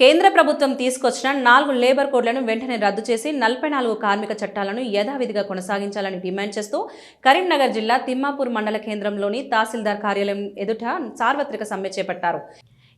కేంద్ర ప్రభుత్వం తీసుకొచ్చిన నాలుగు లేబర్ కోడ్లను వెంటనే రద్దు చేసి నలభై నాలుగు కార్మిక చట్టాలను యథావిధిగా కొనసాగించాలని డిమాండ్ చేస్తూ కరీంనగర్ జిల్లా తిమ్మాపూర్ మండల కేంద్రంలోని తహసీల్దార్ కార్యాలయం ఎదుట సార్వత్రిక సమ్మె చేపట్టారు.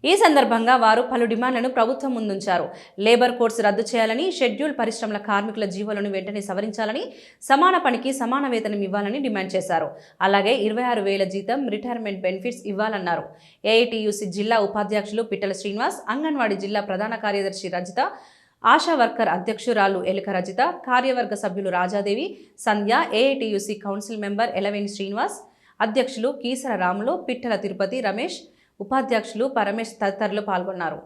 ఈ సందర్భంగా వారు పలు డిమాండ్లను ప్రభుత్వం ముందుంచారు. లేబర్ కోడ్స్ రద్దు చేయాలని షెడ్యూల్ పరిశ్రమల కార్మికుల జీవోలను వెంటనే సవరించాలని సమాన పనికి సమాన వేతనం ఇవ్వాలని డిమాండ్ చేశారు. అలాగే ఇరవై ఆరు వేల జీతం రిటైర్మెంట్ బెనిఫిట్స్ ఇవ్వాలన్నారు. ఏఐటియుసి జిల్లా ఉపాధ్యక్షులు పిట్టల శ్రీనివాస్ అంగన్వాడీ జిల్లా ప్రధాన కార్యదర్శి రజిత ఆశా వర్కర్ అధ్యక్షురాలు ఎలుక రజిత కార్యవర్గ సభ్యులు Rajadevi Sandhya AITUC council member Elaveni Srinivas అధ్యక్షులు కీసర రాములు పిట్టల తిరుపతి రమేష్ ఉపాధ్యక్షులు పరమేష్ తదితరులు పాల్గొన్నారు.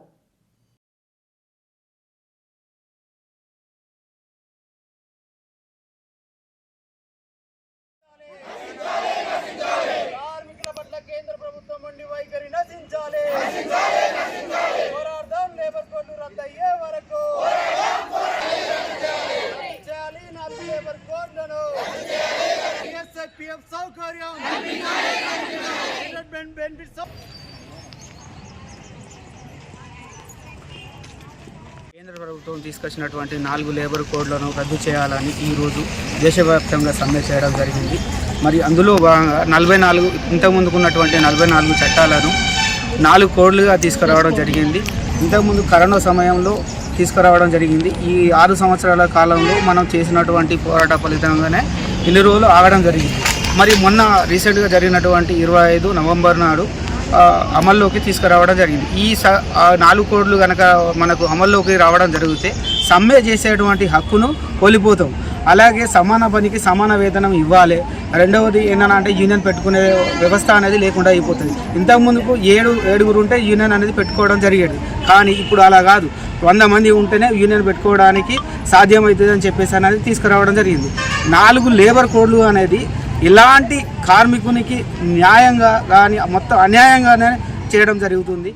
కార్మికుల పట్ల కేంద్ర ప్రభుత్వం ఉండి వైఖరి నశించాలి పోరాడదాం లేబర్ కోడ్లు రద్దయ్యే వరకు చేయాలి నాలుగు లేబర్ కోడ్లను పిఎస్ఐ పిఎఫ్ సౌకర్యం రిటైర్మెంట్ బెనిఫిట్స్ కేంద్ర ప్రభుత్వం తీసుకొచ్చినటువంటి నాలుగు లేబర్ కోడ్లను రద్దు చేయాలని ఈరోజు దేశవ్యాప్తంగా సమ్మె చేయడం జరిగింది. మరి అందులో భాగంగా నలభై నాలుగు ఇంతకుముందుకు ఉన్నటువంటి నలభై నాలుగు చట్టాలను నాలుగు కోడ్లుగా తీసుకురావడం జరిగింది. ఇంతకుముందు కరోనా సమయంలో తీసుకురావడం జరిగింది. ఈ ఆరు సంవత్సరాల కాలంలో మనం చేసినటువంటి పోరాట ఫలితంగానే ఇన్ని రోజులు ఆగడం జరిగింది. మరి మొన్న రీసెంట్గా జరిగినటువంటి ఇరవై ఐదు నవంబర్ నాడు అమల్లోకి తీసుకురావడం జరిగింది. ఈ స నాలుగు కోడ్లు కనుక మనకు అమల్లోకి రావడం జరిగితే సమ్మె చేసేటువంటి హక్కును కోల్పోతాం. అలాగే సమాన పనికి సమాన వేతనం ఇవ్వాలి. రెండవది ఏంటంటే యూనియన్ పెట్టుకునే వ్యవస్థ అనేది లేకుండా అయిపోతుంది. ఇంతకుముందుకు ఏడు ఏడుగురు ఉంటే యూనియన్ అనేది పెట్టుకోవడం జరిగేది. కానీ ఇప్పుడు అలా కాదు. వంద మంది ఉంటేనే యూనియన్ పెట్టుకోవడానికి సాధ్యమవుతుంది అని చెప్పేసి అనేది తీసుకురావడం జరిగింది. నాలుగు లేబర్ కోడ్లు అనేది ఇలాంటి కార్మికునికి న్యాయంగా కానీ మొత్తం అన్యాయంగానే చేయడం జరుగుతుంది.